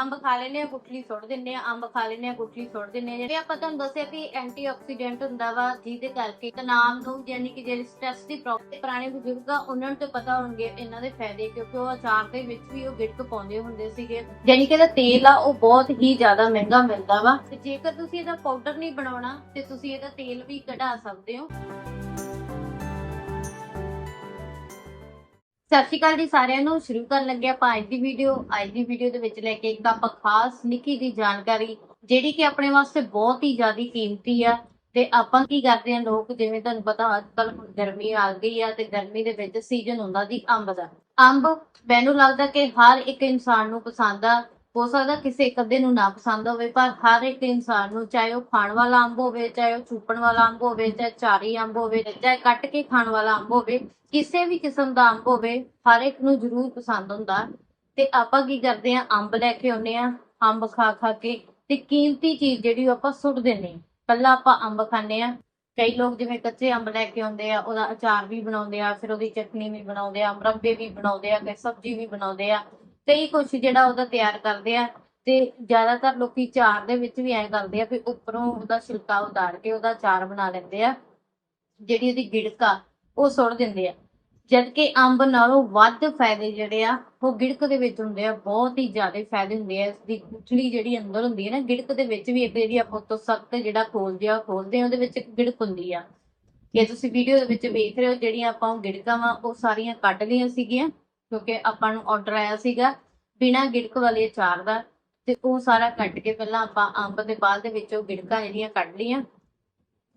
ਅੰਬ ਖਾ ਲੈਨੇ ਆ ਗੁਠਲੀ ਸੁੱਟ ਦਿੰਨੇ ਆ ਅੰਬ ਖਾ ਲੈਨੇ ਆ ਗੁਠਲੀ ਸੁੱਟ ਦਿੰਨੇ ਆ ਜਿਹੜੇ ਆਪਾਂ ਤੁਹਾਨੂੰ ਦੱਸਿਆ ਵੀ ਐਂਟੀਆਕਸੀਡੈਂਟ ਹੁੰਦਾ ਵਾ ਜਿਹਦੇ ਕਰਕੇ ਤਣਾਅ ਨੂੰ, ਯਾਨੀ ਕਿ ਜਿਹੜੀ ਸਟ੍ਰੈਸ ਦੀ ਪ੍ਰੋਬਲਮ ਪੁਰਾਣੇ ਬਜ਼ੁਰਗ ਆ, ਉਹਨਾਂ ਨੂੰ ਤੇ ਪਤਾ ਹੋਣਗੇ ਇਹਨਾਂ ਦੇ ਫਾਇਦੇ, ਕਿਉਂਕਿ ਉਹ ਅਚਾਰ ਦੇ ਵਿੱਚ ਵੀ ਉਹ ਗਿੜਕ ਪਾਉਂਦੇ ਹੁੰਦੇ ਸੀਗੇ। ਯਾਨੀ ਕਿ ਇਹਦਾ ਤੇਲ ਆ, ਉਹ ਬਹੁਤ ਹੀ ਜ਼ਿਆਦਾ ਮਹਿੰਗਾ ਮਿਲਦਾ ਵਾ। ਤੇ ਜੇਕਰ ਤੁਸੀਂ ਇਹਦਾ ਪਾਊਡਰ ਨਹੀਂ ਬਣਾਉਣਾ, ਤੇ ਤੁਸੀਂ ਇਹਦਾ ਤੇਲ ਵੀ ਕਢਾ ਸਕਦੇ ਹੋ। ਸਤਿ ਸ਼੍ਰੀ ਅਕਾਲ ਜੀ ਸਾਰਿਆਂ ਨੂੰ। ਸ਼ੁਰੂ ਕਰਨ ਲੱਗੇ ਆਪਾਂ ਅੱਜ ਦੀ ਵੀਡੀਓ ਅੱਜ ਦੀ ਵੀਡੀਓ ਦੇ ਵਿੱਚ ਲੈ ਕੇ ਇੱਕ ਆਪਾਂ ਖਾਸ ਨਿੱਕੀ ਦੀ ਜਾਣਕਾਰੀ, ਜਿਹੜੀ ਕਿ ਆਪਣੇ ਵਾਸਤੇ ਬਹੁਤ ਹੀ ਜ਼ਿਆਦਾ ਕੀਮਤੀ ਆ। ਤੇ ਆਪਾਂ ਕੀ ਕਰਦੇ ਆ ਲੋਕ, ਜਿਵੇਂ ਤੁਹਾਨੂੰ ਪਤਾ ਅੱਜ ਕੱਲ ਗਰਮੀ ਆ ਗਈ ਆ ਤੇ ਗਰਮੀ ਦੇ ਵਿੱਚ ਸੀਜ਼ਨ ਹੁੰਦਾ ਜੀ ਅੰਬ ਦਾ। ਅੰਬ ਮੈਨੂੰ ਲੱਗਦਾ ਕਿ ਹਰ ਇੱਕ ਇਨਸਾਨ ਨੂੰ ਪਸੰਦ ਆ ਹੋ ਸਕਦਾ ਕਿਸੇ ਇੱਕ ਅੱਧੇ ਨੂੰ ਨਾ ਪਸੰਦ ਹੋਵੇ, ਪਰ ਹਰ ਇੱਕ ਇਨਸਾਨ ਨੂੰ ਚਾਹੇ ਉਹ ਖਾਣ ਵਾਲਾ ਅੰਬ ਹੋਵੇ, ਚਾਹੇ ਉਹ ਚੂਪਣ ਵਾਲਾ ਅੰਬ ਹੋਵੇ, ਚਾਹੇ ਚਾਰੀ ਅੰਬ ਹੋਵੇ, ਚਾਹੇ ਕੱਟ ਕੇ ਖਾਣ ਵਾਲਾ ਅੰਬ ਹੋਵੇ, ਕਿਸੇ ਵੀ ਕਿਸਮ ਦਾ ਅੰਬ ਹੋਵੇ, ਹਰ ਇੱਕ ਨੂੰ ਜ਼ਰੂਰ ਪਸੰਦ ਹੁੰਦਾ। ਤੇ ਆਪਾਂ ਕੀ ਕਰਦੇ ਆ ਅੰਬ ਲੈ ਕੇ ਆਉਂਦੇ ਆ ਅੰਬ ਖਾ ਖਾ ਕੇ, ਤੇ ਕੀਮਤੀ ਚੀਜ਼ ਜਿਹੜੀ ਉਹ ਆਪਾਂ ਸੁੱਟ ਦਿੰਨੇ ਆ ਪਹਿਲਾਂ ਆਪਾਂ ਅੰਬ ਖਾਂਦੇ ਆ ਕਈ ਲੋਕ ਜਿਵੇਂ ਕੱਚੇ ਅੰਬ ਲੈ ਕੇ ਆਉਂਦੇ ਆ, ਉਹਦਾ ਅਚਾਰ ਵੀ ਬਣਾਉਂਦੇ ਆ, ਫਿਰ ਉਹਦੀ ਚਟਨੀ ਵੀ ਬਣਾਉਂਦੇ ਆ ਮੁਰੱਬੇ ਵੀ ਬਣਾਉਂਦੇ ਆ ਤੇ ਸਬਜ਼ੀ ਵੀ ਬਣਾਉਂਦੇ ਆ। ਕਈ ਕੁਛ ਜਿਹੜਾ ਉਹਦਾ ਤਿਆਰ ਕਰਦੇ ਆ ਤੇ ਜ਼ਿਆਦਾਤਰ ਲੋਕੀ ਚਾਰ ਦੇ ਵਿੱਚ ਵੀ ਐਂ ਕਰਦੇ ਆ ਵੀ ਉੱਪਰੋਂ ਉਹਦਾ ਛਿਲਕਾ ਉਤਾਰ ਕੇ ਉਹਦਾ ਚਾਰ ਬਣਾ ਲੈਂਦੇ ਆ, ਜਿਹੜੀ ਉਹਦੀ ਗਿੜਕ ਆ, ਉਹ ਸੁੱਟ ਦਿੰਦੇ ਆ। ਜਦ ਕਿ ਅੰਬ ਨਾਲੋਂ ਵੱਧ ਫਾਇਦੇ ਜਿਹੜੇ ਆ, ਉਹ ਗਿੜਕ ਦੇ ਵਿੱਚ ਹੁੰਦੇ ਆ, ਬਹੁਤ ਹੀ ਜ਼ਿਆਦਾ ਫਾਇਦੇ ਹੁੰਦੇ ਆ। ਇਸ ਦੀ ਗੁਠਲੀ ਜਿਹੜੀ ਅੰਦਰ ਹੁੰਦੀ ਹੈ ਨਾ, ਗਿੜਕ ਦੇ ਵਿੱਚ ਵੀ ਇੱਕ ਜਿਹੜੀ ਆਪਾਂ ਤੋਂ ਸਖਤ ਜਿਹੜਾ ਖੋਲਦੇ ਆ ਖੋਲਦੇ ਆ, ਉਹਦੇ ਵਿੱਚ ਗਿੜਕ ਹੁੰਦੀ ਆ। ਜੇ ਤੁਸੀਂ ਵੀਡੀਓ ਦੇ ਵਿੱਚ ਵੇਖ ਰਹੇ ਹੋ, ਜਿਹੜੀਆਂ ਆਪਾਂ ਉਹ ਗਿੜਕਾਂ ਵਾ, ਉਹ ਸਾਰੀਆਂ ਕੱਢ ਲਈਆਂ ਸੀਗੀਆਂ। ਕਿਉਂਕਿ ਆਪਾਂ ਨੂੰ ਆਰਡਰ ਆਇਆ ਸੀਗਾ ਬਿਨਾਂ ਗਿੜਕ ਵਾਲੇ ਅਚਾਰ ਦਾ ਤੇ ਉਹ ਸਾਰਾ ਕੱਟ ਕੇ ਪਹਿਲਾਂ ਆਪਾਂ ਅੰਬ ਦੇ ਬਾਲ ਦੇ ਵਿੱਚ ਗਿੜਕਾਂ ਜਿਹੜੀਆਂ ਕੱਢ ਲਈਆਂ।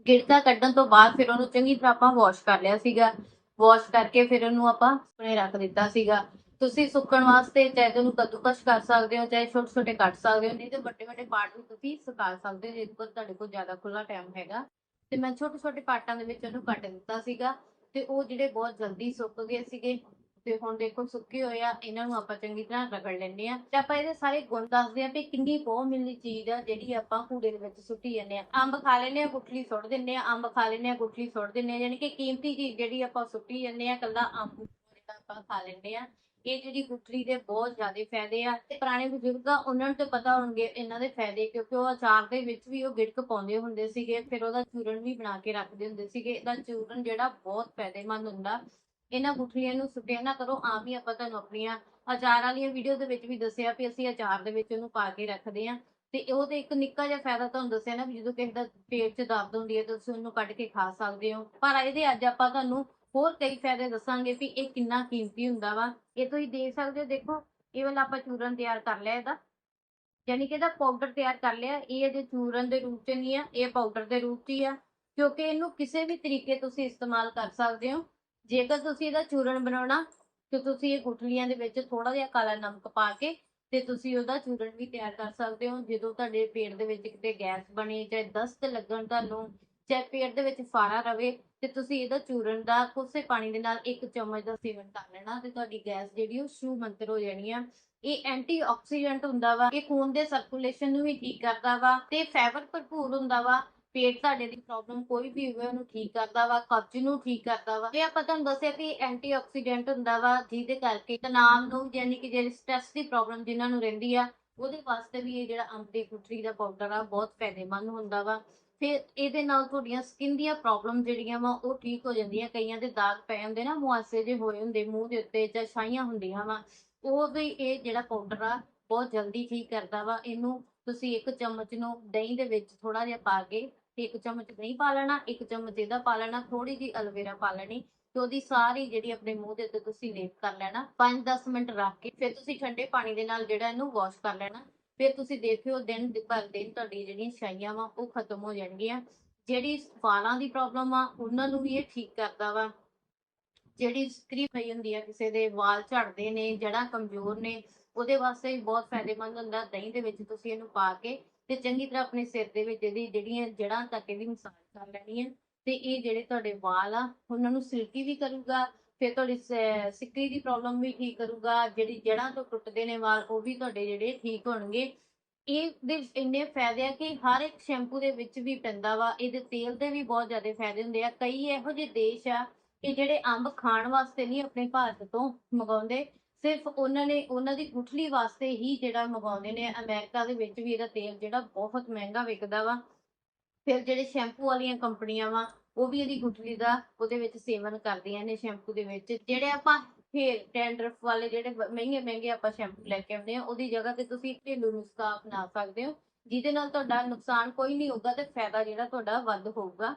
ਗਿੜਕਾਂ ਕੱਢਣ ਤੋਂ ਬਾਅਦ ਫਿਰ ਉਹਨੂੰ ਚੰਗੀ ਤਰ੍ਹਾਂ ਆਪਾਂ ਵਾਸ਼ ਕਰ ਲਿਆ ਸੀਗਾ। ਵਾਸ਼ ਕਰਕੇ ਫਿਰ ਉਹਨੂੰ ਆਪਾਂ ਸੁੱਕਣੇ ਰੱਖ ਦਿੱਤਾ ਸੀਗਾ। ਤੁਸੀਂ ਸੁੱਕਣ ਵਾਸਤੇ ਚਾਹੇ ਤੇ ਉਹਨੂੰ ਕੱਦੂਕਸ਼ ਕਰ ਸਕਦੇ ਹੋ, ਚਾਹੇ ਛੋਟੇ ਛੋਟੇ ਕੱਟ ਸਕਦੇ ਹੋ, ਨਹੀਂ ਤੇ ਵੱਡੇ ਵੱਡੇ ਪਾਰਟ ਵੀ ਤੁਸੀਂ ਸੁਕਾ ਸਕਦੇ ਹੋ ਜੇਕਰ ਤੁਹਾਡੇ ਕੋਲ ਜ਼ਿਆਦਾ ਖੁੱਲਾ ਟਾਈਮ ਹੈਗਾ। ਤੇ ਮੈਂ ਛੋਟੇ ਛੋਟੇ ਪਾਰਟਾਂ ਦੇ ਵਿੱਚ ਉਹਨੂੰ ਕੱਟ ਦਿੱਤਾ ਸੀਗਾ ਤੇ ਉਹ ਜਿਹੜੇ ਬਹੁਤ ਜਲਦੀ ਸੁੱਕ ਗਏ ਸੀਗੇ ਤੇ ਹੁਣ ਦੇਖੋ ਸੁੱਕੇ ਹੋਏ ਆ, ਇਹਨਾਂ ਨੂੰ ਆਪਾਂ ਚੰਗੀ ਤਰ੍ਹਾਂ ਰਗੜ ਲੈਂਦੇ ਆ ਤੇ ਆਪਾਂ ਇਹਦੇ ਸਾਰੇ ਗੁਣ ਦੱਸਦੇ ਆ ਵੀ ਕਿੰਨੀ ਬਹੁਤ ਮਿਲਦੀ ਚੀਜ਼ ਆ ਜਿਹੜੀ ਆਪਾਂ ਕੂੜੇ ਦੇ ਵਿੱਚ ਸੁੱਟੀ ਜਾਂਦੇ ਆ ਅੰਬ ਖਾ ਲੈਂਦੇ ਆ ਗੁਠਲੀ ਸੁੱਟ ਦਿੰਦੇ ਆ ਅੰਬ ਖਾ ਲੈਂਦੇ ਆ ਗੁਠਲੀ ਸੁੱਟ ਦਿੰਦੇ ਆ ਯਾਨੀ ਕਿ ਕੀਮਤੀ ਚੀਜ਼ ਜਿਹੜੀ ਆਪਾਂ ਸੁੱਟੀ ਜਾਂਦੇ ਆ ਕੱਲਾ ਅੰਬ ਆਪਾਂ ਖਾ ਲੈਂਦੇ ਆ ਇਹ ਜਿਹੜੀ ਗੁਠਲੀ ਦੇ ਬਹੁਤ ਜ਼ਿਆਦਾ ਫਾਇਦੇ ਆ ਤੇ ਪੁਰਾਣੇ ਬਜ਼ੁਰਗ ਆ, ਉਹਨਾਂ ਨੂੰ ਤੇ ਪਤਾ ਹੋਣਗੇ ਇਹਨਾਂ ਦੇ ਫਾਇਦੇ, ਕਿਉਂਕਿ ਉਹ ਅਚਾਰ ਦੇ ਵਿੱਚ ਵੀ ਉਹ ਗਿੜਕ ਪਾਉਂਦੇ ਹੁੰਦੇ ਸੀਗੇ, ਫਿਰ ਉਹਦਾ ਚੂਰਨ ਵੀ ਬਣਾ ਕੇ ਰੱਖਦੇ ਹੁੰਦੇ ਸੀਗੇ, ਇਹਦਾ ਚੂਰਨ ਜਿਹੜਾ ਬਹੁਤ ਫਾਇਦੇਮੰਦ ਹੁੰਦਾ। ਇਹਨਾਂ ਗੁਠਲੀਆਂ ਨੂੰ ਸੁੱਟਿਆ ਨਾ ਕਰੋ ਆਮ ਹੀ ਆਪਾਂ ਤੁਹਾਨੂੰ ਆਪਣੀਆਂ ਅਚਾਰ ਵਾਲੀਆਂ ਵੀਡੀਓ ਦੇ ਵਿੱਚ ਵੀ ਦੱਸਿਆ ਵੀ ਅਸੀਂ ਅਚਾਰ ਦੇ ਵਿੱਚ ਉਹਨੂੰ ਪਾ ਕੇ ਰੱਖਦੇ ਆ ਤੇ ਉਹ ਤੇ ਇੱਕ ਨਿੱਕਾ ਜਿਹਾ ਫਾਇਦਾ ਤੁਹਾਨੂੰ ਦੱਸਿਆ ਨਾ ਵੀ ਜਦੋਂ ਕਿਸੇ ਦਾ ਪੇਟ 'ਚ ਦਰਦ ਹੁੰਦੀ ਹੈ ਤਾਂ ਤੁਸੀਂ ਉਹਨੂੰ ਕੱਢ ਕੇ ਖਾ ਸਕਦੇ ਹੋ। ਪਰ ਇਹਦੇ ਅੱਜ ਆਪਾਂ ਤੁਹਾਨੂੰ ਹੋਰ ਕਈ ਫਾਇਦੇ ਦੱਸਾਂਗੇ ਵੀ ਇਹ ਕਿੰਨਾ ਕੀਮਤੀ ਹੁੰਦਾ ਵਾ। ਇਹ ਤੁਸੀਂ ਦੇਖ ਸਕਦੇ ਹੋ, ਦੇਖੋ, ਇਹ ਵਾਲਾ ਆਪਾਂ ਚੂਰਨ ਤਿਆਰ ਕਰ ਲਿਆ ਇਹਦਾ। ਯਾਨੀ ਕਿ ਇਹਦਾ ਪਾਊਡਰ ਤਿਆਰ ਕਰ ਲਿਆ। ਇਹ ਇਹਦੇ ਚੂਰਨ ਦੇ ਰੂਪ 'ਚ ਨਹੀਂ ਆ, ਇਹ ਪਾਊਡਰ ਦੇ ਰੂਪ 'ਚ ਹੀ ਆ। ਕਿਉਂਕਿ ਇਹਨੂੰ ਕਿਸੇ ਵੀ ਤਰੀਕੇ ਤੁਸੀਂ ਇਸਤੇਮਾਲ ਕਰ ਸਕਦੇ ਹੋ। ਜੇਕਰ ਤੁਸੀਂ ਇਹਦਾ ਚੂਰਨ ਬਣਾਉਣਾ, ਤੇ ਤੁਸੀਂ ਇਹ ਗੁਠਲੀਆਂ ਦੇ ਵਿੱਚ ਥੋੜਾ ਜਿਹਾ ਕਾਲਾ ਨਮਕ ਪਾ ਕੇ ਤੇ ਤੁਸੀਂ ਉਹਦਾ ਚੂਰਨ ਵੀ ਤਿਆਰ ਕਰ ਸਕਦੇ ਹੋ। ਜਦੋਂ ਤੁਹਾਡੇ ਪੇਟ ਦੇ ਵਿੱਚ ਕਿਤੇ ਗੈਸ ਬਣੇ ਚਾਹੇ ਦਸਤ ਲੱਗਣ ਤੁਹਾਨੂੰ, ਚਾਹੇ ਪੇਟ ਦੇ ਵਿੱਚ ਫਾਰਾ ਰਵੇ, ਤੇ ਤੁਸੀਂ ਇਹਦਾ ਚੂਰਨ ਦਾ ਕੋਸੇ ਪਾਣੀ ਦੇ ਨਾਲ ਇੱਕ ਚਮਚ ਦਾ ਸੇਵਨ ਕਰ ਲੈਣਾ ਤੇ ਤੁਹਾਡੀ ਗੈਸ ਜਿਹੜੀ ਉਹ ਸ਼ੂ ਮੰਤਰ ਹੋ ਜਾਣੀ ਆ। ਇਹ ਐਂਟੀ ਆਕਸੀਡੈਂਟ ਹੁੰਦਾ ਵਾ, ਇਹ ਖੂਨ ਦੇ ਸਰਕੂਲੇਸ਼ਨ ਨੂੰ ਵੀ ਠੀਕ ਕਰਦਾ ਵਾ ਤੇ ਫਾਈਬਰ ਭਰਪੂਰ ਹੁੰਦਾ ਵਾ। ਪੇਟ ਤੁਹਾਡੇ ਦੀ ਪ੍ਰੋਬਲਮ ਕੋਈ ਵੀ ਹੋਵੇ, ਉਹਨੂੰ ਠੀਕ ਕਰਦਾ ਵਾ, ਕਬਜ਼ ਨੂੰ ਠੀਕ ਕਰਦਾ ਵਾ। ਇਹ ਆਪਾਂ ਤੁਹਾਨੂੰ ਦੱਸਿਆ ਕਿ ਐਂਟੀਆਕਸੀਡੈਂਟ ਹੁੰਦਾ ਵਾ, ਜਿਹਦੇ ਕਰਕੇ ਤਣਾਅ ਨੂੰ, ਯਾਨੀ ਕਿ ਜਿਹੜੀ ਸਟ੍ਰੈਸ ਦੀ ਪ੍ਰੋਬਲਮ ਜਿਨ੍ਹਾਂ ਨੂੰ ਰਹਿੰਦੀ ਆ, ਉਹਦੇ ਵਾਸਤੇ ਵੀ ਇਹ ਜਿਹੜਾ ਅੰਬ ਦੀ ਗੁਠਲੀ ਦਾ ਪਾਊਡਰ ਆ, ਬਹੁਤ ਫਾਇਦੇਮੰਦ ਹੁੰਦਾ ਵਾ। ਫਿਰ ਇਹਦੇ ਨਾਲ ਤੁਹਾਡੀਆਂ ਸਕਿਨ ਦੀਆਂ ਪ੍ਰੋਬਲਮ ਜਿਹੜੀਆਂ ਵਾ, ਉਹ ਠੀਕ ਹੋ ਜਾਂਦੀਆਂ। ਕਈਆਂ ਦੇ ਦਾਗ ਪੈ ਹੁੰਦੇ ਨਾ, ਮੁਆਸੇ ਜੇ ਹੋਏ ਹੁੰਦੇ, ਮੂੰਹ ਦੇ ਉੱਤੇ ਜਾਂ ਛਾਈਆਂ ਹੁੰਦੀਆਂ ਵਾ। ਉਹ ਵੀ ਇਹ ਜਿਹੜਾ ਪਾਊਡਰ ਆ, ਬਹੁਤ ਜਲਦੀ ਠੀਕ ਕਰਦਾ ਵਾ। ਇਹਨੂੰ ਤੁਸੀਂ ਇੱਕ ਚਮਚ ਨੂੰ ਦਹੀਂ ਦੇ ਵਿੱਚ ਥੋੜਾ ਜਿਹਾ ਪਾ ਕੇ ਤੇ ਇੱਕ ਚਮਚ ਦਹੀਂ ਪਾ ਲੈਣਾ, ਇੱਕ ਚਮਚ ਇਹਦਾ ਪਾ ਲੈਣਾ ਥੋੜੀ ਜਿਹੀ ਅਲਵੇਰਾ ਪਾ ਲੈਣੀ ਤੇ ਉਹਦੀ ਸਾਰੀ ਜਿਹੜੀ ਆਪਣੇ ਮੂੰਹ ਦੇ ਉੱਤੇ ਤੁਸੀਂ ਲੇਪ ਕਰ ਲੈਣਾ। 5-10 ਮਿੰਟ ਰੱਖ ਕੇ ਫਿਰ ਤੁਸੀਂ ਠੰਡੇ ਪਾਣੀ ਦੇ ਨਾਲ ਜਿਹੜਾ ਇਹਨੂੰ ਵਾਸ਼ ਕਰ ਲੈਣਾ। ਫਿਰ ਤੁਸੀਂ ਦੇਖਿਓ ਦਿਨ ਦੇ, ਪਰ ਦਿਨ ਤੁਹਾਡੀ ਜਿਹੜੀਆਂ ਛਾਈਆਂ ਵਾ ਉਹ ਖਤਮ ਹੋ ਜਾਣਗੀਆਂ। ਜਿਹੜੀ ਵਾਲਾਂ ਦੀ ਪ੍ਰੋਬਲਮ ਆ, ਉਹਨਾਂ ਨੂੰ ਵੀ ਇਹ ਠੀਕ ਕਰਦਾ ਵਾ। ਜਿਹੜੀ ਸਕਰੀ ਪਈ ਹੁੰਦੀ ਆ, ਕਿਸੇ ਦੇ ਵਾਲ ਝੜਦੇ ਨੇ ਜੜਾਂ ਕਮਜ਼ੋਰ ਨੇ ਉਹਦੇ ਵਾਸਤੇ ਵੀ ਬਹੁਤ ਫਾਇਦੇਮੰਦ ਹੁੰਦਾ, ਦਹੀਂ ਦੇ ਵਿੱਚ ਤੁਸੀਂ ਇਹਨੂੰ ਪਾ ਕੇ ਤੇ ਚੰਗੀ ਤਰ੍ਹਾਂ ਆਪਣੇ ਸਿਰ ਦੇ ਵਿੱਚ ਇਹਦੀ ਜਿਹੜੀਆਂ ਜੜਾਂ ਤੱਕ ਇਹਦੀ ਮਸਾਜ ਕਰ ਲੈਣੀ ਹੈ ਤੇ ਇਹ ਜਿਹੜੇ ਤੁਹਾਡੇ ਵਾਲ ਆ, ਉਹਨਾਂ ਨੂੰ ਸਿਲਕੀ ਵੀ ਕਰੂਗਾ, ਫਿਰ ਤੁਹਾਡੀ ਸ- ਸਿੱਕਰੀ ਦੀ ਪ੍ਰੋਬਲਮ ਵੀ ਠੀਕ ਕਰੂਗਾ, ਜਿਹੜੀ ਜੜਾਂ ਤੋਂ ਟੁੱਟਦੇ ਨੇ ਵਾਲ, ਉਹ ਵੀ ਤੁਹਾਡੇ ਜਿਹੜੇ ਠੀਕ ਹੋਣਗੇ। ਇਹ ਦੇ ਇੰਨੇ ਫਾਇਦੇ ਆ ਕਿ ਹਰ ਇੱਕ ਸ਼ੈਂਪੂ ਦੇ ਵਿੱਚ ਵੀ ਪੈਂਦਾ ਵਾ, ਇਹਦੇ ਤੇਲ ਦੇ ਵੀ ਬਹੁਤ ਜ਼ਿਆਦਾ ਫਾਇਦੇ ਹੁੰਦੇ ਆ। ਕਈ ਇਹੋ ਜਿਹੇ ਦੇਸ਼ ਆ ਕਿ ਜਿਹੜੇ ਅੰਬ ਖਾਣ ਵਾਸਤੇ ਨਹੀਂ ਆਪਣੇ ਭਾਰਤ ਤੋਂ ਮੰਗਾਉਂਦੇ ਸਿਰਫ ਉਹਨਾਂ ਨੇ, ਉਹਨਾਂ ਦੀ ਗੁਠਲੀ ਵਾਸਤੇ ਹੀ ਜਿਹੜਾ ਮੰਗਾਉਂਦੇ ਨੇ। ਅਮਰੀਕਾ ਦੇ ਵਿੱਚ ਵੀ ਇਹਦਾ ਤੇਲ ਜਿਹੜਾ ਬਹੁਤ ਮਹਿੰਗਾ ਵਿਕਦਾ ਵਾ। ਫਿਰ ਜਿਹੜੇ ਸ਼ੈਂਪੂ ਵਾਲੀਆਂ ਕੰਪਨੀਆਂ ਵਾ, ਉਹ ਵੀ ਇਹਦੀ ਗੁਠਲੀ ਦਾ ਉਹਦੇ ਵਿੱਚ ਸੇਵਨ ਕਰਦੀਆਂ ਨੇ ਸ਼ੈਂਪੂ ਦੇ ਵਿੱਚ। ਜਿਹੜੇ ਆਪਾਂ ਹੇਅਰ ਡੈਂਡਰਫ ਵਾਲੇ ਜਿਹੜੇ ਮਹਿੰਗੇ ਮਹਿੰਗੇ ਆਪਾਂ ਸ਼ੈਂਪੂ ਲੈ ਕੇ ਆਉਂਦੇ ਆ ਉਹਦੀ ਜਗ੍ਹਾ ਤੇ ਤੁਸੀਂ ਘਰੇਲੂ ਨੁਸਖਾ ਅਪਣਾ ਸਕਦੇ ਹੋ, ਜਿਹਦੇ ਨਾਲ ਤੁਹਾਡਾ ਨੁਕਸਾਨ ਕੋਈ ਨਹੀਂ ਹੋਊਗਾ ਤੇ ਫਾਇਦਾ ਜਿਹੜਾ ਤੁਹਾਡਾ ਵੱਧ ਹੋਊਗਾ।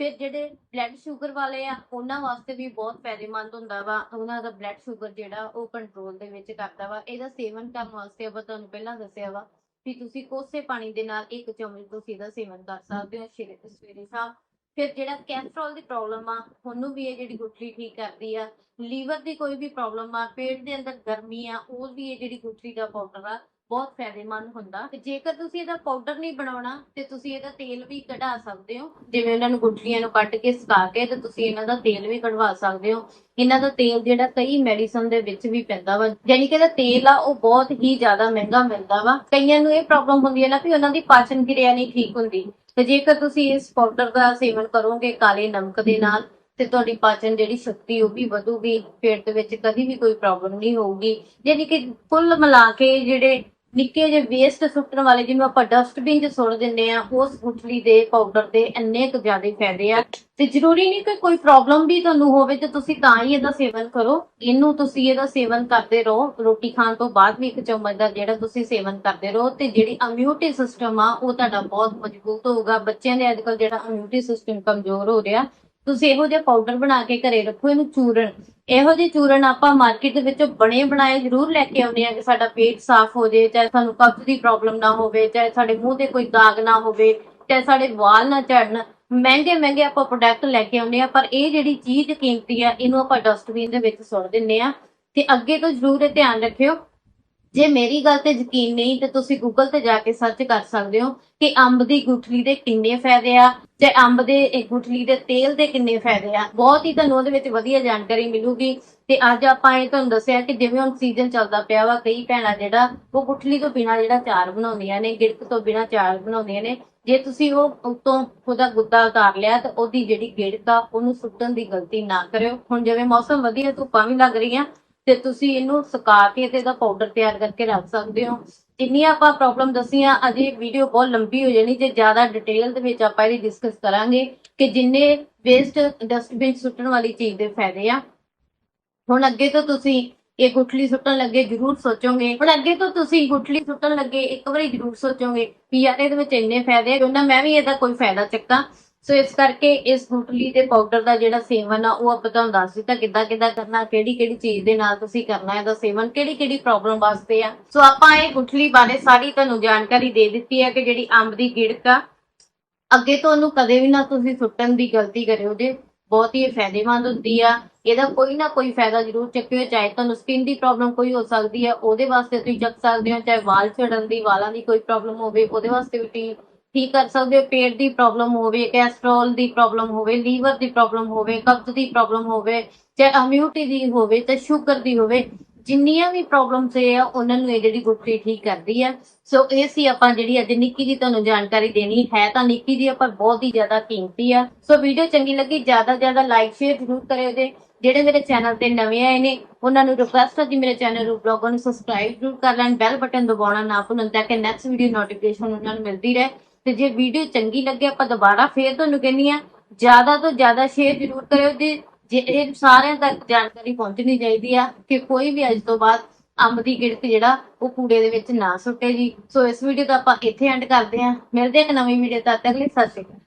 ਫਿਰ ਜਿਹੜੇ ਬਲੱਡ ਸ਼ੂਗਰ ਵਾਲੇ ਆ, ਉਹਨਾਂ ਵਾਸਤੇ ਵੀ ਬਹੁਤ ਫਾਇਦੇਮੰਦ ਹੁੰਦਾ ਵਾ। ਉਹਨਾਂ ਦਾ ਬਲੱਡ ਸ਼ੂਗਰ ਜਿਹੜਾ, ਉਹ ਕੰਟਰੋਲ ਦੇ ਵਿੱਚ ਕਰਦਾ ਵਾ। ਇਹਦਾ ਸੇਵਨ ਕਰਨ ਵਾਸਤੇ ਆਪਾਂ ਤੁਹਾਨੂੰ ਪਹਿਲਾਂ ਦੱਸਿਆ ਵਾ ਵੀ ਤੁਸੀਂ ਕੋਸੇ ਪਾਣੀ ਦੇ ਨਾਲ ਇੱਕ ਚਮਚ ਤੁਸੀਂ ਇਹਦਾ ਸੇਵਨ ਕਰ ਸਕਦੇ ਹੋ, ਸਵੇਰੇ ਸਵੇਰੇ ਸ਼ਾਮ। ਫਿਰ ਜਿਹੜਾ ਕੈਸਟਰੋਲ ਦੀ ਪ੍ਰੋਬਲਮ ਆ, ਉਹਨੂੰ ਵੀ ਇਹ ਜਿਹੜੀ ਗੁਠਲੀ ਠੀਕ ਕਰਦੀ ਆ। ਲੀਵਰ ਦੀ ਕੋਈ ਵੀ ਪ੍ਰੋਬਲਮ ਆ, ਪੇਟ ਦੇ ਅੰਦਰ ਗਰਮੀ ਆ, ਉਹ ਵੀ ਇਹ ਜਿਹੜੀ ਗੁਠਲੀ ਦਾ ਪਾਊਡਰ ਆ ਬਹੁਤ ਫਾਇਦੇਮੰਦ ਹੁੰਦਾ। ਤੇ ਜੇਕਰ ਤੁਸੀਂ ਇਹਦਾ ਪਾਊਡਰ ਨਹੀਂ ਬਣਾਉਣਾ, ਤੇ ਤੁਸੀਂ ਇਹਦਾ ਤੇਲ ਵੀ ਕਢਾ ਸਕਦੇ ਹੋ। ਜਿਵੇਂ ਇਹਨਾਂ ਨੂੰ ਗੁਠਲੀਆਂ ਨੂੰ ਕੱਟ ਕੇ ਸੁਕਾ ਕੇ, ਤੇ ਤੁਸੀਂ ਇਹਨਾਂ ਦਾ ਤੇਲ ਵੀ ਕਢਵਾ ਸਕਦੇ ਹੋ। ਇਹਨਾਂ ਦਾ ਤੇਲ ਜਿਹੜਾ ਕਈ ਮੈਡੀਸਨ ਦੇ ਵਿੱਚ ਵੀ ਪੈਂਦਾ ਵਾ। ਯਾਨੀ ਕਿ ਇਹਦਾ ਤੇਲ ਆ, ਉਹ ਬਹੁਤ ਹੀ ਜ਼ਿਆਦਾ ਮਹਿੰਗਾ ਮਿਲਦਾ ਵਾ। ਕਈਆਂ ਨੂੰ ਇਹ ਪ੍ਰੋਬਲਮ ਹੁੰਦੀ ਹੈ ਨਾ ਕਿ ਉਹਨਾਂ ਦੀ ਪਾਚਨ ਕਿਰਿਆ ਨਹੀਂ ਠੀਕ ਹੁੰਦੀ। ਤੇ ਜੇਕਰ ਤੁਸੀਂ ਇਸ ਪਾਊਡਰ ਦਾ ਸੇਵਨ ਕਰੋਗੇ ਕਾਲੇ ਨਮਕ ਦੇ ਨਾਲ, ਤੇ ਤੁਹਾਡੀ ਪਾਚਨ ਜਿਹੜੀ ਸ਼ਕਤੀ ਉਹ ਵੀ ਵਧੂਗੀ, ਪੇਟ ਦੇ ਵਿੱਚ ਕਦੀ ਵੀ ਕੋਈ ਪ੍ਰੋਬਲਮ ਨਹੀਂ ਹੋਊਗੀ। ਯਾਨੀ ਕਿ ਕੁੱਲ ਮਿਲਾ ਕੇ ਜਿਹੜੇ ਨਿੱਕੇ ਜਿਹੇ ਵੇਸਟ ਸੁੱਟਣ ਵਾਲੇ ਜਿਹਨੂੰ ਆਪਾਂ ਡਸਟਬਿਨ 'ਚ ਸੁੱਟ ਦਿੰਦੇ ਆ ਉਸ ਗੁਠਲੀ ਦੇ ਪਾਊਡਰ ਦੇ ਇੰਨੇ ਕੁ ਜ਼ਿਆਦਾ ਫਾਇਦੇ ਆ। ਤੇ ਜ਼ਰੂਰੀ ਨਹੀਂ ਕਿ ਕੋਈ ਪ੍ਰੋਬਲਮ ਵੀ ਤੁਹਾਨੂੰ ਹੋਵੇ ਤੇ ਤੁਸੀਂ ਤਾਂ ਹੀ ਇਹਦਾ ਸੇਵਨ ਕਰੋ। ਇਹਨੂੰ ਤੁਸੀਂ ਇਹਦਾ ਸੇਵਨ ਕਰਦੇ ਰਹੋ। ਰੋਟੀ ਖਾਣ ਤੋਂ ਬਾਅਦ ਵੀ ਇੱਕ ਚਮਚ ਦਾ ਜਿਹੜਾ ਤੁਸੀਂ ਸੇਵਨ ਕਰਦੇ ਰਹੋ ਤੇ ਜਿਹੜੀ ਇਮਿਊਨਿਟੀ ਸਿਸਟਮ ਆ, ਉਹ ਤੁਹਾਡਾ ਬਹੁਤ ਮਜ਼ਬੂਤ ਹੋਊਗਾ। ਬੱਚਿਆਂ ਦੇ ਅੱਜਕੱਲ ਜਿਹੜਾ ਇਮਿਊਨਿਟੀ ਸਿਸਟਮ ਕਮਜ਼ੋਰ ਹੋ ਰਿਹਾ ਤੁਸੀਂ ਇਹੋ ਜਿਹਾ ਪਾਊਡਰ ਬਣਾ ਕੇ ਘਰੇ ਰੱਖੋ, ਇਹਨੂੰ ਚੂਰਨ। ਇਹੋ ਜਿਹੇ ਚੂਰਨ ਆਪਾਂ ਮਾਰਕੀਟ ਦੇ ਵਿੱਚੋਂ ਬਣੇ ਬਣਾਏ ਜ਼ਰੂਰ ਲੈ ਕੇ ਆਉਂਦੇ ਆ ਕਿ ਸਾਡਾ ਪੇਟ ਸਾਫ਼ ਹੋ ਜਾਏ, ਚਾਹੇ ਸਾਨੂੰ ਕਬਜ਼ ਦੀ ਪ੍ਰੋਬਲਮ ਨਾ ਹੋਵੇ, ਚਾਹੇ ਸਾਡੇ ਮੂੰਹ ਤੇ ਕੋਈ ਦਾਗ ਨਾ ਹੋਵੇ, ਚਾਹੇ ਸਾਡੇ ਵਾਲ ਨਾ ਝੜਨ। ਮਹਿੰਗੇ ਮਹਿੰਗੇ ਆਪਾਂ ਪ੍ਰੋਡਕਟ ਲੈ ਕੇ ਆਉਂਦੇ ਆ ਪਰ ਇਹ ਜਿਹੜੀ ਚੀਜ਼ ਕੀਮਤੀ ਆ, ਇਹਨੂੰ ਆਪਾਂ ਡਸਟਬਿਨ ਦੇ ਵਿੱਚ ਸੁੱਟ ਦਿੰਨੇ ਆ ਤੇ ਅੱਗੇ ਤੋਂ ਜ਼ਰੂਰ ਇਹ ਧਿਆਨ ਰੱਖਿਓ ਜੇ ਮੇਰੀ ਗੱਲ ਤੇ ਯਕੀਨ ਨਹੀਂ, ਤੇ ਤੁਸੀਂ ਗੂਗਲ ਤੇ ਜਾ ਕੇ ਸਰਚ ਕਰ ਸਕਦੇ ਹੋ ਕਿ ਅੰਬ ਦੀ ਗੁਠਲੀ ਦੇ ਕਿੰਨੇ ਫਾਇਦੇ ਆ ਤੇ ਅੰਬ ਦੇ, ਇਹ ਗੁਠਲੀ ਦੇ ਤੇਲ ਦੇ ਕਿੰਨੇ ਫਾਇਦੇ ਆ। ਬਹੁਤ ਹੀ ਤੁਹਾਨੂੰ ਉਹਦੇ ਵਿੱਚ ਵਧੀਆ ਜਾਣਕਾਰੀ ਮਿਲੂਗੀ। ਤੇ ਅੱਜ ਆਪਾਂ ਇਹ ਤੁਹਾਨੂੰ ਦੱਸਿਆ ਕਿ ਜਿਵੇਂ ਹੁਣ ਸੀਜ਼ਨ ਚੱਲਦਾ ਪਿਆ ਵਾ, ਕਈ ਭੈਣਾਂ ਜਿਹੜਾ ਉਹ ਗੁਠਲੀ ਤੋਂ ਬਿਨਾ ਜਿਹੜਾ ਚਾਰ ਬਣਾਉਂਦੀਆਂ ਨੇ, ਗਿੜਕ ਤੋਂ ਬਿਨਾ ਚਾਰ ਬਣਾਉਂਦੀਆਂ ਨੇ, ਜੇ ਤੁਸੀਂ ਉਹ ਉਤੋਂ ਉਹਦਾ ਗੁੱਦਾ ਉਤਾਰ ਲਿਆ ਤਾਂ ਉਹਦੀ ਜਿਹੜੀ ਗਿੜਕ ਆ, ਉਹਨੂੰ ਸੁੱਟਣ ਦੀ ਗਲਤੀ ਨਾ ਕਰਿਓ। ਹੁਣ ਜਿਵੇਂ ਮੌਸਮ ਵਧੀਆ ਧੁੱਪਾਂ ਵੀ ਲੱਗ ਰਹੀਆਂ ਤੇ ਤੁਸੀਂ ਇਹਨੂੰ ਸੁਕਾ ਕੇ ਤੇ ਇਹਦਾ ਪਾਊਡਰ ਤਿਆਰ ਕਰਕੇ ਰੱਖ ਸਕਦੇ ਹੋ। ਜਿੰਨੀਆਂ ਆਪਾਂ ਪ੍ਰੋਬਲਮ ਦੱਸੀਆਂ, ਅਜੇ ਵੀਡੀਓ ਬਹੁਤ ਲੰਬੀ ਹੋ ਜਾਣੀ, ਜੇ ਜ਼ਿਆਦਾ ਡਿਟੇਲ ਦੇ ਵਿੱਚ ਆਪਾਂ ਇਹਦੀ ਡਿਸਕਸ ਕਰਾਂਗੇ ਕਿ ਜਿੰਨੇ ਵੇਸਟ ਡਸਟਬਿਨ ਸੁੱਟਣ ਵਾਲੀ ਚੀਜ਼ ਦੇ ਫਾਇਦੇ ਆ। ਹੁਣ ਅੱਗੇ ਤੋਂ ਤੁਸੀਂ ਇਹ ਗੁਠਲੀ ਸੁੱਟਣ ਲੱਗੇ, ਜਰੂਰ ਸੋਚੋਗੇ। ਹੁਣ ਅੱਗੇ ਤੋਂ ਤੁਸੀਂ ਗੁਠਲੀ ਸੁੱਟਣ ਲੱਗੇ, ਇੱਕ ਵਾਰੀ ਜਰੂਰ ਸੋਚੋਗੇ ਕਿ ਯਾਰ ਇਹਦੇ ਵਿੱਚ ਇੰਨੇ ਫਾਇਦੇ ਆ ਉਹਨਾਂ ਮੈਂ ਵੀ ਇਹਦਾ ਕੋਈ ਫਾਇਦਾ ਚੱਕਾਂ। ਸੋ ਇਸ ਕਰਕੇ ਇਸ ਗੁਠਲੀ ਦੇ ਪਾਊਡਰ ਦਾ ਜਿਹੜਾ ਸੇਵਨ ਆ, ਉਹ ਆਪਾਂ ਤੁਹਾਨੂੰ ਦੱਸ ਦਿੱਤਾ ਕਿੱਦਾਂ ਕਿੱਦਾਂ ਕਰਨਾ, ਕਿਹੜੀ ਕਿਹੜੀ ਚੀਜ਼ ਦੇ ਨਾਲ ਤੁਸੀਂ ਕਰਨਾ ਇਹਦਾ ਸੇਵਨ, ਕਿਹੜੀ ਕਿਹੜੀ ਪ੍ਰੋਬਲਮ ਵਾਸਤੇ ਆ। ਸੋ ਆਪਾਂ ਇਹ ਗੁਠਲੀ ਬਾਰੇ ਸਾਰੀ ਤੁਹਾਨੂੰ ਜਾਣਕਾਰੀ ਦੇ ਦਿੱਤੀ ਹੈ ਕਿ ਜਿਹੜੀ ਅੰਬ ਦੀ ਗਿੜਕ ਆ, ਅੱਗੇ ਤੋਂ ਉਹਨੂੰ ਕਦੇ ਵੀ ਨਾ ਤੁਸੀਂ ਸੁੱਟਣ ਦੀ ਗਲਤੀ ਕਰਿਓ ਜੇ ਬਹੁਤ ਹੀ ਇਹ ਫਾਇਦੇਮੰਦ ਹੁੰਦੀ ਆ। ਇਹਦਾ ਕੋਈ ਨਾ ਕੋਈ ਫਾਇਦਾ ਜ਼ਰੂਰ ਚੱਕਿਓ, ਚਾਹੇ ਤੁਹਾਨੂੰ ਸਕਿਨ ਦੀ ਪ੍ਰੋਬਲਮ ਕੋਈ ਹੋ ਸਕਦੀ ਹੈ ਉਹਦੇ ਵਾਸਤੇ ਤੁਸੀਂ ਚੱਕ ਸਕਦੇ ਹੋ, ਚਾਹੇ ਵਾਲ ਝੜਨ ਦੀ, ਵਾਲਾਂ ਦੀ ਕੋਈ ਪ੍ਰੋਬਲਮ ਹੋਵੇ, ਉਹਦੇ ਵਾਸਤੇ ਵੀ ਠੀਕ ਠੀਕ ਕਰ ਸਕਦੇ ਹੋ, ਪੇਟ ਦੀ ਪ੍ਰੋਬਲਮ ਹੋਵੇ ਕੈਸਟਰੋਲ ਦੀ ਪ੍ਰੋਬਲਮ ਹੋਵੇ, ਲੀਵਰ ਦੀ ਪ੍ਰੋਬਲਮ ਹੋਵੇ, ਕਬਜ਼ ਦੀ ਪ੍ਰੋਬਲਮ ਹੋਵੇ, ਚਾਹੇ ਇਮਿਊਨਿਟੀ ਦੀ ਹੋਵੇ ਤੇ ਸ਼ੂਗਰ ਦੀ ਹੋਵੇ, ਜਿੰਨੀਆਂ ਵੀ ਪ੍ਰੋਬਲਮਸ ਇਹ ਆ, ਉਹਨਾਂ ਨੂੰ ਇਹ ਜਿਹੜੀ ਗੁਠਲੀ ਠੀਕ ਕਰਦੀ ਆ। ਸੋ ਇਹ ਸੀ ਆਪਾਂ ਜਿਹੜੀ ਅੱਜ ਨਿੱਕੀ ਜੀ ਤੁਹਾਨੂੰ ਜਾਣਕਾਰੀ ਦੇਣੀ ਹੈ, ਤਾਂ ਨਿੱਕੀ ਜੀ ਆਪਾਂ ਬਹੁਤ ਹੀ ਜ਼ਿਆਦਾ ਕੀਮਤੀ ਆ। ਸੋ ਵੀਡੀਓ ਚੰਗੀ ਲੱਗੀ, ਜ਼ਿਆਦਾ ਤੋਂ ਜ਼ਿਆਦਾ ਲਾਈਕ ਸ਼ੇਅਰ ਜ਼ਰੂਰ ਕਰਿਓ ਜੇ। ਜਿਹੜੇ ਮੇਰੇ ਚੈਨਲ ਤੇ ਨਵੇਂ ਆਏ ਨੇ, ਉਹਨਾਂ ਨੂੰ ਰਿਕੁਐਸਟ ਹੈ ਜੀ ਮੇਰੇ ਚੈਨਲ ਨੂੰ ਬਲੌਗ ਨੂੰ ਸਬਸਕ੍ਰਾਈਬ ਜ਼ਰੂਰ ਕਰ ਲੈਣ ਬੈਲ ਬਟਨ ਦਬਾਉਣਾ ਨਾ ਭੁੱਲਣ, ਤਾਂ ਕਿ ਨੈਕਸਟ ਵੀਡੀਓ ਨੋਟੀਫਿਕੇਸ਼ਨ ਉਹਨਾਂ ਨੂੰ ਮਿਲਦੀ ਰਹੇ। ਤੇ ਜੇ ਵੀਡੀਓ ਚੰਗੀ ਲੱਗੇ, ਆਪਾਂ ਦੁਬਾਰਾ ਫੇਰ ਤੁਹਾਨੂੰ ਕਹਿੰਨੀ ਆ ਜ਼ਿਆਦਾ ਤੋਂ ਜ਼ਿਆਦਾ ਸ਼ੇਅਰ ਜ਼ਰੂਰ ਕਰਿਓ ਜੀ ਜੇ ਇਹ ਸਾਰਿਆਂ ਤੱਕ ਜਾਣਕਾਰੀ ਪਹੁੰਚਣੀ ਚਾਹੀਦੀ ਆ ਕਿ ਕੋਈ ਵੀ ਅੱਜ ਤੋਂ ਬਾਅਦ ਅੰਬ ਦੀ ਗਿਣਤ ਜਿਹੜਾ, ਉਹ ਕੂੜੇ ਦੇ ਵਿੱਚ ਨਾ ਸੁੱਟੇ ਜੀ। ਸੋ ਇਸ ਵੀਡੀਓ ਦਾ ਆਪਾਂ ਇੱਥੇ ਐਂਡ ਕਰਦੇ ਹਾਂ। ਮਿਲਦੇ ਹਾਂ ਇੱਕ ਨਵੀਂ ਵੀਡੀਓ ਤਦ ਤੱਕ। ਲਈ ਸਤਿ ਸ਼੍ਰੀ ਅਕਾਲ